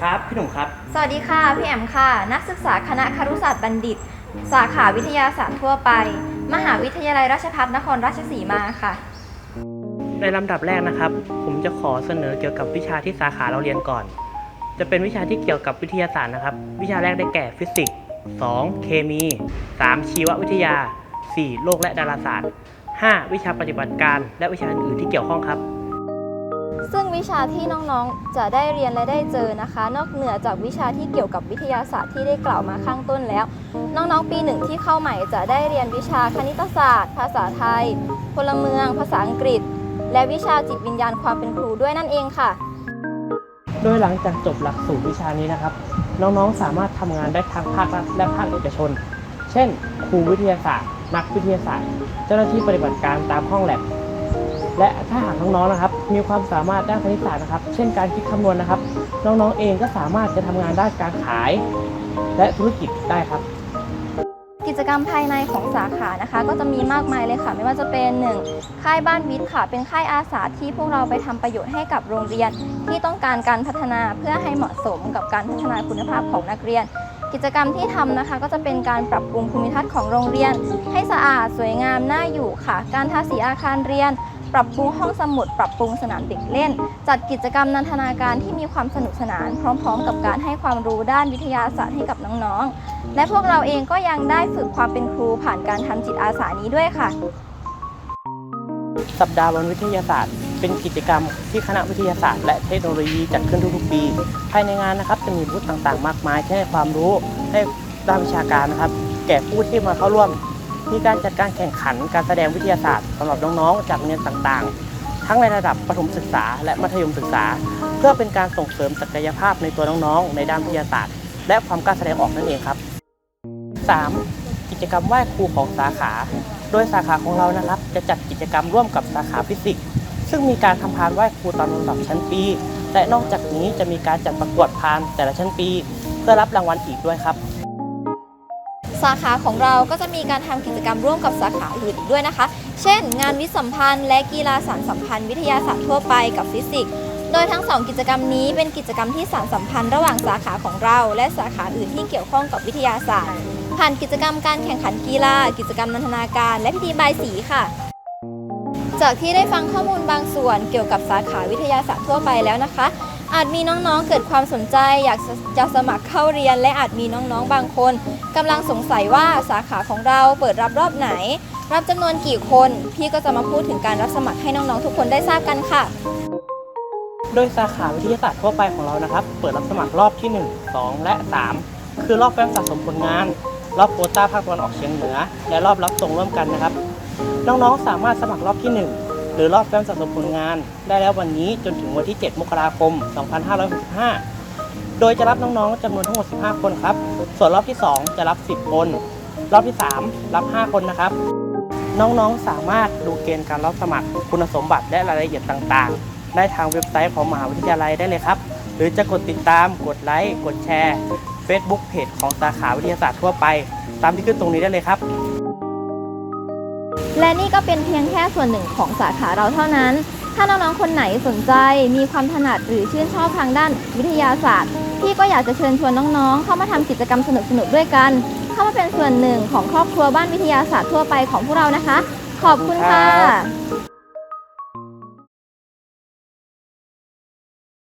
ครับพี่หนุ่มครับ สวัสดีค่ะ พี่แอมค่ะ นักศึกษาคณะครุศาสตร์บัณฑิต สาขาวิทยาศาสตร์ทั่วไป มหาวิทยาลัยราชภัฏนครราชสีมาค่ะ ในลำดับแรกนะครับ ผมจะขอเสนอเกี่ยวกับวิชาที่สาขาเราเรียนก่อน จะเป็นวิชาที่เกี่ยวกับวิทยาศาสตร์นะครับ วิชาแรกได้แก่ฟิสิกส์ 2. เคมี 3. ชีววิทยา 4. โลกและดาราศาสตร์ 5. วิชาปฏิบัติการ และวิชาอื่นๆที่เกี่ยวข้องครับ ซึ่งวิชาที่น้องๆ จะได้เรียนและได้เจอนะคะ นอกเหนือจากวิชาที่เกี่ยวกับวิทยาศาสตร์ที่ได้กล่าวมาข้างต้นแล้ว น้องๆ ปีหนึ่งที่เข้าใหม่จะได้เรียนวิชาคณิตศาสตร์ ภาษาไทย พลเมือง ภาษาอังกฤษ และวิชาจิตวิญญาณความเป็นครูด้วยนั่นเองค่ะ โดยหลังจากจบหลักสูตรวิชานี้นะครับ น้องๆ สามารถทำงานได้ทั้งภาครัฐและภาคเอกชน เช่น ครูวิทยาศาสตร์ นักวิทยาศาสตร์ เจ้าหน้าที่ปฏิบัติการตามห้องแลบ และถ้าหากน้องๆนะครับ มีความสามารถด้านคณิตศาสตร์นะครับ เช่นการคิดคำนวณนะครับ น้องๆเองก็สามารถจะทำงานด้านการขาย และธุรกิจได้ครับ กิจกรรมภายในของสาขานะคะ ก็จะมีมากมายเลยค่ะ ไม่ว่าจะเป็น 1. ค่ายบ้านวิทย์ค่ะ เป็นค่ายอาสาที่พวกเราไปทำประโยชน์ให้กับโรงเรียน ที่ต้องการการพัฒนาเพื่อให้เหมาะสมกับการพัฒนาคุณภาพของนักเรียนกิจกรรมที่ทำนะคะก็จะเป็นการปรับปรุงภูมิทัศน์ของโรงเรียน ให้สะอาดสวยงามน่าอยู่ค่ะ การทาสีอาคารเรียน ปรับปรุงห้องสมุด ปรับปรุงสนามเด็กเล่น จัดกิจกรรมนันทนาการที่มีความสนุกสนาน พร้อม ๆ กับการให้ความรู้ด้านวิทยาศาสตร์ให้กับน้องๆ และพวกเราเองก็ยังได้ฝึกความเป็นครูผ่านการทำจิตอาสานี้ด้วยค่ะ สัปดาห์วันวิทยาศาสตร์ เป็นกิจกรรมที่คณะวิทยาศาสตร์และเทคโนโลยีจัดขึ้นทุกๆปี ภายในงานนะครับจะมีบูธต่างๆ มากมายที่ให้ความรู้ให้ด้านวิชาการนะครับ แก่ผู้ที่มาเข้าร่วม มีการจัดการแข่งขันการแสดงวิทยาศาสตร์สำหรับน้องๆ จากโรงเรียนต่างๆ ทั้งในระดับประถมศึกษาและมัธยมศึกษา เพื่อเป็นการส่งเสริมศักยภาพในตัวน้องๆ ในด้านวิทยาศาสตร์ และความกล้าแสดงออกนั่นเองครับ 3. กิจกรรมไหว้ครูของสาขา โดยสาขาของเรานะครับ จะจัดกิจกรรมร่วมกับสาขาฟิสิกส์ซึ่งมีการทำพานไหว้ครูตามลำดับชั้นปี และนอกจากนี้จะมีการจัดประกวดพานแต่ละชั้นปี เพื่อรับรางวัลอีกด้วยครับ สาขาของเราก็จะมีการทำกิจกรรมร่วมกับสาขาอื่นด้วยนะคะ เช่น งานวิสัมพันธ์และกีฬาสารสัมพันธ์วิทยาศาสตร์ทั่วไปกับฟิสิกส์ โดยทั้งสองกิจกรรมนี้เป็นกิจกรรมที่สารสัมพันธ์ระหว่างสาขาของเรา และสาขาอื่นที่เกี่ยวข้องกับวิทยาศาสตร์ ผ่านกิจกรรมการแข่งขันกีฬา กิจกรรมนันทนาการ และพิธีบายสีค่ะจากที่ได้ฟังข้อมูลบางส่วนเกี่ยวกับสาขาวิทยาศาสตร์ทั่วไปแล้วนะคะ อาจมีน้องๆ เกิดความสนใจอยากจะสมัครเข้าเรียน และอาจมีน้องๆ บางคนกำลังสงสัยว่าสาขาของเราเปิดรับรอบไหน รับจำนวนกี่คน พี่ก็จะมาพูดถึงการรับสมัครให้น้องๆ ทุกคนได้ทราบกันค่ะ โดยสาขาวิทยาศาสตร์ทั่วไปของเรานะครับ เปิดรับสมัครรอบที่ 1 2 และ 3 คือรอบแฟ้มสะสมผลงาน รอบโควต้าภาคตะวันออกเฉียงเหนือ และรอบรับส่งร่วมกันนะครับ น้องๆ สามารถสมัครรอบที่ 1 หรือรอบแฟ้มสะสมผลงาน ได้แล้ววันนี้จนถึงวันที่ 7 มกราคม 2565 โดยจะรับน้องๆจำนวนทั้งหมด 15 คนครับ ส่วนรอบที่ 2 จะรับ 10 คน รอบที่ 3 รับ 5 คนนะครับ น้องๆสามารถดูเกณฑ์การรับสมัคร คุณสมบัติและรายละเอียดต่างๆ ได้ทางเว็บไซต์ของมหาวิทยาลัยได้เลยครับ หรือจะกดติดตาม กดไลค์ กดแชร์ Facebook เพจของสาขาวิทยาศาสตร์ทั่วไป ตามที่ขึ้นตรงนี้ได้เลยครับ และนี่ก็เป็นเพียงแค่ส่วนหนึ่งของสาขาเราเท่านั้น ถ้าน้องๆ คนไหนสนใจ มีความถนัดหรือชื่นชอบทางด้านวิทยาศาสตร์ พี่ก็อยากจะเชิญชวนน้องๆ เข้ามาทำกิจกรรมสนุกๆ ด้วยกัน เข้ามาเป็นส่วนหนึ่งของครอบครัวบ้านวิทยาศาสตร์ทั่วไปของพวกเรานะคะ ขอบคุณค่ะ